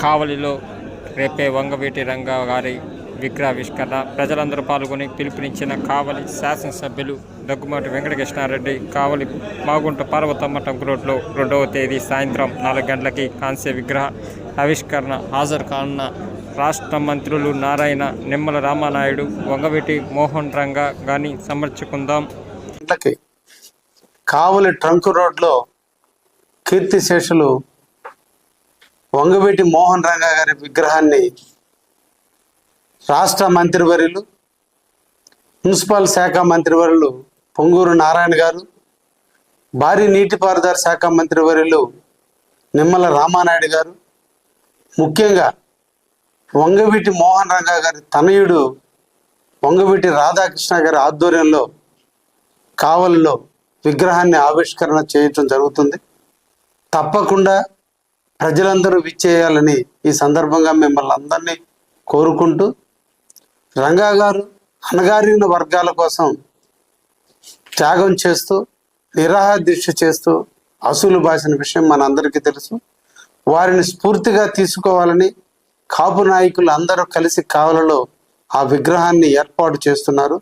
కావలిలో రేపే వంగవీటి రంగా గారి విగ్రహావిష్కరణ ప్రజలందరూ పాల్గొని పిలుపునిచ్చిన కావలి శాసనసభ్యులు దగ్గుమాటి వెంకటకృష్ణారెడ్డి కావలి మాగుంట పార్వతమ్మ టంక్ రోడ్లో రెండవ తేదీ సాయంత్రం నాలుగు గంటలకి కాంస్య విగ్రహ ఆవిష్కరణ హాజరు కానున్న రాష్ట్ర మంత్రులు నారాయణ నిమ్మల రామానాయుడు వంగవీటి మోహన్ రంగా గాని సమర్చుకుందాం. కావలి ట్రంక్ రోడ్లో కీర్తిశేషులు వంగవీటి మోహన్ రంగా గారి విగ్రహాన్ని రాష్ట్ర మంత్రివర్యులు మున్సిపల్ శాఖ మంత్రివర్యులు పొంగూరు నారాయణ గారు భారీ నీటిపారుదల శాఖ మంత్రివర్యులు నిమ్మల రామానాయుడు గారు ముఖ్యంగా వంగవీటి మోహన్ రంగా గారి తనయుడు వంగవీటి రాధాకృష్ణ గారి ఆధ్వర్యంలో కావలిలో విగ్రహాన్ని ఆవిష్కరణ చేయటం జరుగుతుంది. తప్పకుండా ప్రజలందరూ విచ్చేయాలని ఈ సందర్భంగా మిమ్మల్ని అందరినీ కోరుకుంటూ రంగా గారు అణగారిన వర్గాల కోసం త్యాగం చేస్తూ నిరాహార దీక్ష చేస్తూ అసూలు బాసిన విషయం మనందరికీ తెలుసు. వారిని స్ఫూర్తిగా తీసుకోవాలని కాపు నాయకులు అందరూ కలిసి కావలలో ఆ విగ్రహాన్ని ఏర్పాటు చేస్తున్నారు.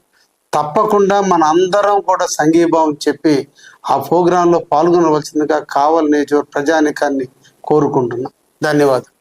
తప్పకుండా మన అందరం కూడా సంఘీభావం చెప్పి ఆ ప్రోగ్రాంలో పాల్గొనవలసిందిగా కావాలని ప్రజానికాన్ని కోరుకుంటున్నాం. ధన్యవాదాలు.